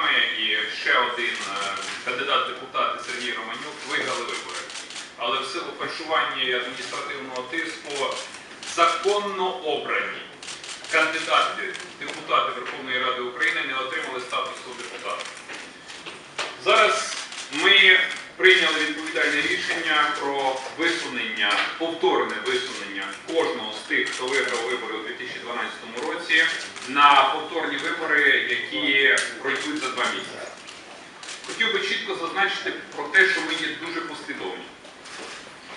вами і ще один е, кандидат депутати Сергій Романюк виграли вибори. Але в силу фальшування і адміністративного тиску законно обрані кандидати, депутати Верховної Ради України не отримали статусу депутата. Зараз ми прийняли відповідальне рішення про висунення, повторне висунення кожного з тих, хто виграв вибори 2012 році, на повторні вибори, які пройдуть за два місяці. Хотів би чітко зазначити про те, що ми є дуже послідовні.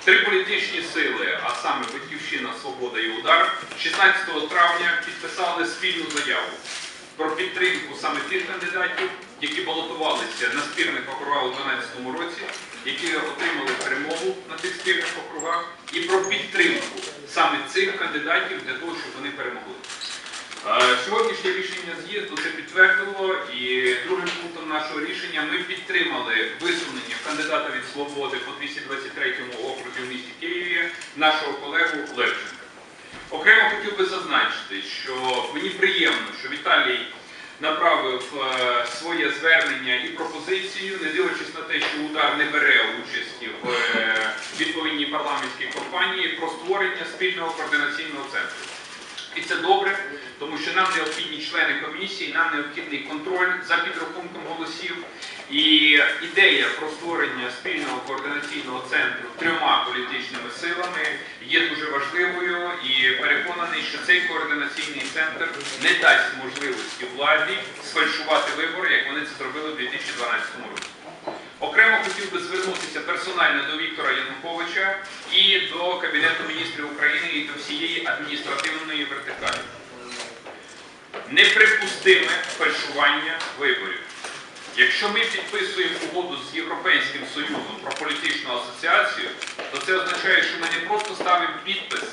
Три політичні сили, а саме Батьківщина, Свобода і Удар, 16 травня підписали спільну заяву про підтримку саме тих кандидатів, які балотувалися на спірних округах у 2012 році, які отримали перемогу на цих спірних округах, і про підтримку саме цих кандидатів для того, щоб вони перемогли. Е, Сьогоднішнє рішення з'їзду це підтвердило, і другим пунктом нашого рішення ми підтримали висунення кандидата від свободи по 223 окрузі в місті Києві, нашого колегу Левченка. Окремо хотів би зазначити, що мені приємно, що Віталій направив е, своє звернення і пропозицію, не дивлячись на те, що удар не бере участі в е, відповідній парламентській компанії про створення спільного координаційного центру. І це добре, тому що нам необхідні члени комісії, нам необхідний контроль за підрахунком голосів. І ідея про створення спільного координаційного центру трьома політичними силами є дуже важливою і переконаний, що цей координаційний центр не дасть можливості владі сфальшувати вибори, як вони це зробили у 2012 році. Окремо хотів би звернутися персонально до Віктора Януковича і до Кабінету міністрів України і до всієї адміністративної вертикалі. Неприпустиме фальшування виборів. Якщо ми підписуємо угоду з Європейським Союзом про політичну асоціацію, то це означає, що ми не просто ставимо підпис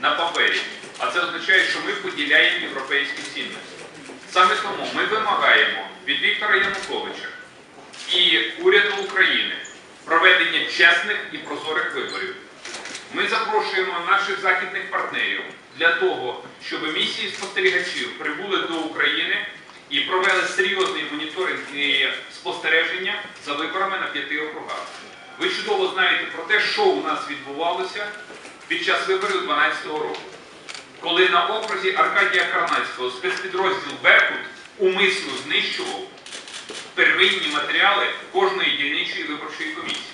на папері, а це означає, що ми поділяємо європейські цінності. Саме тому ми вимагаємо від Віктора Януковича і уряду України проведення чесних і прозорих виборів. Ми запрошуємо наших західних партнерів для того, щоб місії спостерігачів прибули до України і провели серйозний моніторинг і спостереження за виборами на п'яти округах. Ви чудово знаєте про те, що у нас відбувалося під час виборів 2012 року, коли на окрузі Аркадія Карнацького спецпідрозділ Беркут умисно знищував первинні матеріали кожної дільничої виборчої комісії.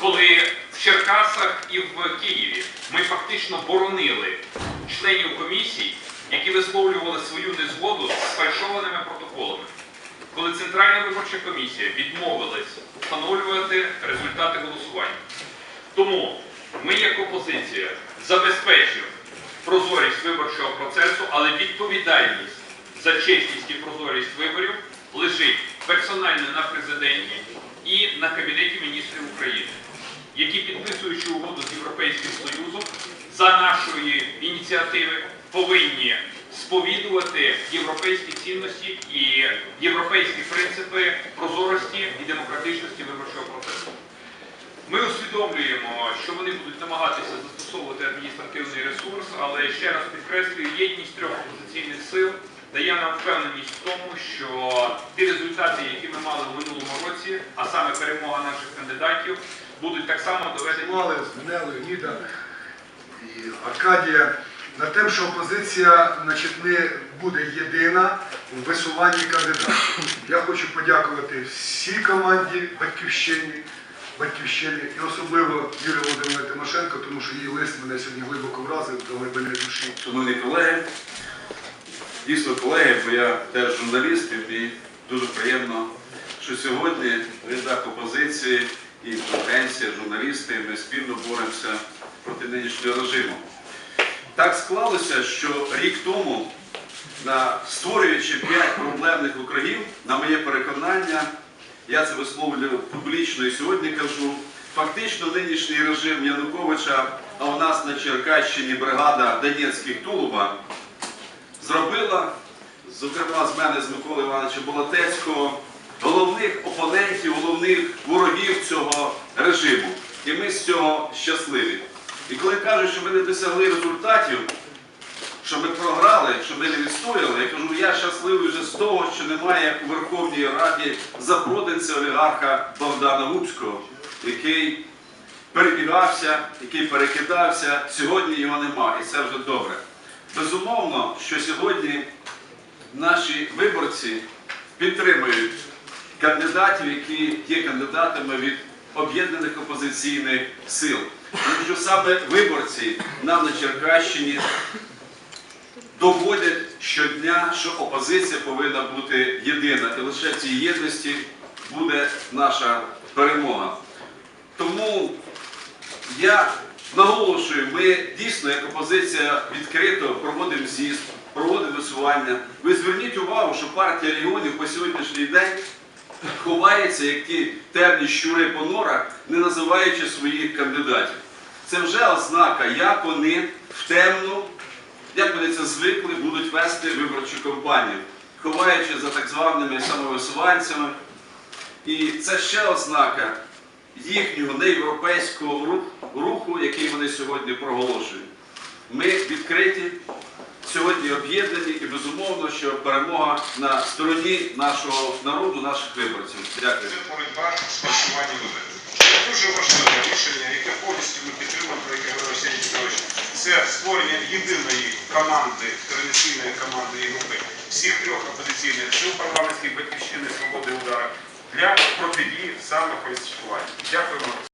Коли в Черкасах і в Києві ми фактично боронили членів комісій, які висловлювали свою незгоду з сфальшованими протоколами. Коли Центральна виборча комісія відмовилась встановлювати результати голосування. Тому ми, як опозиція, забезпечимо прозорість виборчого процесу, але відповідальність за чесність і прозорість виборів лежить персонально на президенті і на Кабінеті міністрів України, які, підписуючи угоду з Європейським Союзом, за нашої ініціативи повинні сповідувати європейські цінності і європейські принципи прозорості і демократичності виборчого процесу. Ми усвідомлюємо, що вони будуть намагатися застосовувати адміністративний ресурс, але ще раз підкреслюю, єдність трьох опозиційних сил дає нам впевненість в тому, що ті результати, які ми мали в минулому році, а саме перемога наших кандидатів, будуть так само доведені. Мали з Нелою, Ніда і Аркадія на те, що опозиція значить, не буде єдина у висуванні кандидатів. Я хочу подякувати всій команді Батьківщині, Батьківщині і особливо Юлії Володимирівні Тимошенко, тому що її лист мене сьогодні глибоко вразив до глибини душі. Шановні колеги, дійсно колеги, бо я теж журналіст, і мені дуже приємно, що сьогодні в рядах опозиції і конференція, журналісти, ми спільно боремося проти нинішнього режиму. Так склалося, що рік тому, створюючи п'ять проблемних округів, на моє переконання, я це висловлюю публічно і сьогодні кажу, фактично нинішній режим Януковича, а у нас на Черкащині бригада Донецьких Тулуба, зробила, зокрема з мене, з Миколи Івановича Болотецького, головних опонентів, головних ворогів цього режиму. І ми з цього щасливі. І коли кажуть, що ми не досягли результатів, що ми програли, що ми не відстояли, я кажу, я щасливий вже з того, що немає у Верховній Раді запроданця олігарха Богдана Губського, який перебігався, який перекидався. Сьогодні його немає, і це вже добре. Безумовно, що сьогодні наші виборці підтримують кандидатів, які є кандидатами від об'єднаних опозиційних сил. Тому що саме виборці нам на Черкащині доводять щодня, що опозиція повинна бути єдина. І лише в цій єдності буде наша перемога. Тому я наголошую, ми дійсно як опозиція відкрито проводимо з'їзд, проводимо висування. Ви зверніть увагу, що партія регіонів по сьогоднішній день ховається, як ті темні щури по норах, не називаючи своїх кандидатів. Це вже ознака, як вони в темну, як вони це звикли, будуть вести виборчу кампанію, ховаючи за так званими самовисуванцями. І це ще ознака їхнього неєвропейського руху, який вони сьогодні проголошують. Ми відкриті, сьогодні об'єднані і безумовно, що перемога на стороні нашого народу, наших виборців. Дякую. Це боротьба з фальшуванням виборів. Це дуже важливе рішення, яке повністю ми підтримуємо, про яке говорив Арсеній Петрович. Це створення єдиної команди, координаційної команди і групи всіх трьох опозиційних сил парламентських батьківщини свободи удара для протидії саме фальсифікуванню. Дякуємо.